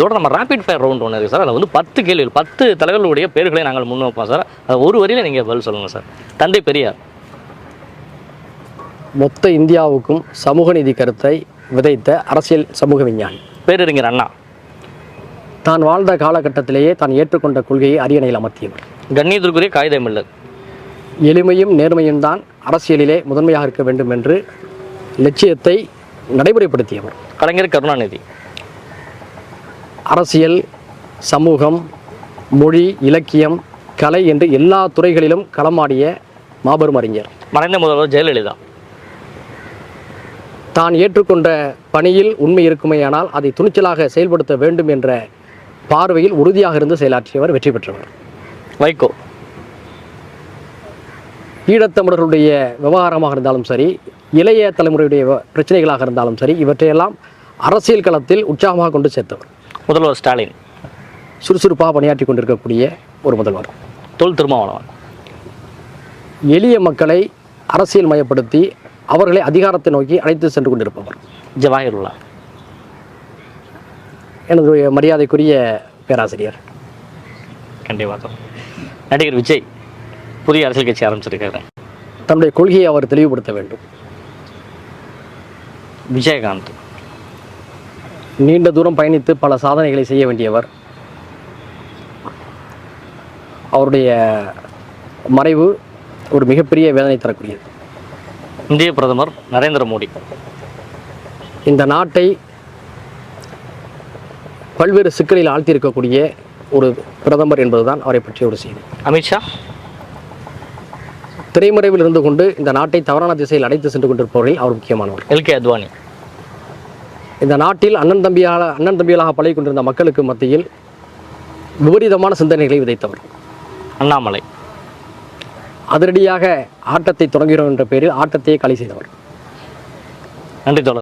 இதோட நம்ம rapid fire round ஒன்று இருக்குது சார் அதில் வந்து பத்து கேள்விகள் பத்து தலைவர்களுடைய பேர்களை நாங்கள் முன் வைப்போம் சார் அது ஒரு வரியில் நீங்கள் பதில் சொல்லுங்கள் சார் தந்தை பெரியார். மொத்த இந்தியாவுக்கும் சமூக நீதி கருத்தை விதைத்த அரசியல் சமூக விஞ்ஞானி. பேரறிஞர் அண்ணா. தான் வாழ்ந்த காலகட்டத்திலேயே தான் ஏற்றுக்கொண்ட கொள்கையை அரியணையில் அமர்த்தியவர். கண்ணியத்திற்குரிய காகிதம் இல்லை எளிமையும் நேர்மையும் தான் அரசியலிலே முதன்மையாக இருக்க வேண்டும் என்று லட்சியத்தை நடைமுறைப்படுத்தியவர். கலைஞர் கருணாநிதி. அரசியல் சமூகம் மொழி இலக்கியம் கலை என்று எல்லா துறைகளிலும் களமாடிய மாபெரும் அறிஞர். மறைந்த முதல்வர் ஜெயலலிதா. தான் ஏற்றுக்கொண்ட பணியில் உண்மை இருக்குமேயானால் அதை துணிச்சலாக செயல்படுத்த வேண்டும் என்ற பார்வையில் உறுதியாக இருந்து செயலாற்றியவர் வெற்றி பெற்றவர். வைகோ. ஈழத்தமிழர்களுடைய விவகாரமாக இருந்தாலும் சரி இளைய தலைமுறையுடைய பிரச்சனைகளாக இருந்தாலும் சரி இவற்றையெல்லாம் அரசியல் களத்தில் உற்சாகமாக கொண்டு சேர்த்தவர். முதல்வர் ஸ்டாலின். சுறுசுறுப்பாக பணியாற்றி கொண்டிருக்கக்கூடிய ஒரு முதல்வர். தொல் திருமாவளவன். எளிய மக்களை அரசியல் மயப்படுத்தி அவர்களை அதிகாரத்தை நோக்கி அழைத்து சென்று கொண்டிருப்பவர். ஜவாஹிருல்லா. எனது மரியாதைக்குரிய பேராசிரியர். கண்டிப்பாக நடிகர் விஜய் புதிய அரசியல் கட்சி ஆரம்பிச்சிருக்காரு. தன்னுடைய கொள்கையை அவர் தெளிவுபடுத்த வேண்டும். விஜயகாந்த். நீண்ட தூரம் பயணித்து பல சாதனைகளை செய்ய வேண்டியவர். அவருடைய மறைவு ஒரு மிகப்பெரிய வேதனை தரக்கூடியது. இந்திய பிரதமர் நரேந்திர மோடி. இந்த நாட்டை பல்வேறு சிக்கலில் ஆழ்த்தியிருக்கக்கூடிய ஒரு பிரதமர் என்பதுதான் அவரை பற்றிய ஒரு செய்தி. அமித்ஷா திரைமறைவில் இருந்து கொண்டு இந்த நாட்டை தவறான திசையில் அடைத்து சென்று கொண்டிருப்பவர்கள் அவர் முக்கியமானவர். L K Advani. இந்த நாட்டில் அண்ணன் தம்பியாக அண்ணன் தம்பிகளாக பழகி கொண்டிருந்த மக்களுக்கு மத்தியில் விபரீதமான சிந்தனைகளை விதைத்தவர். அண்ணாமலை. அதிரடியாக ஆட்டத்தை தொடங்குகிறோம் என்ற பேரில் ஆட்டத்தையே களி செய்தவர். நன்றி தோழர்.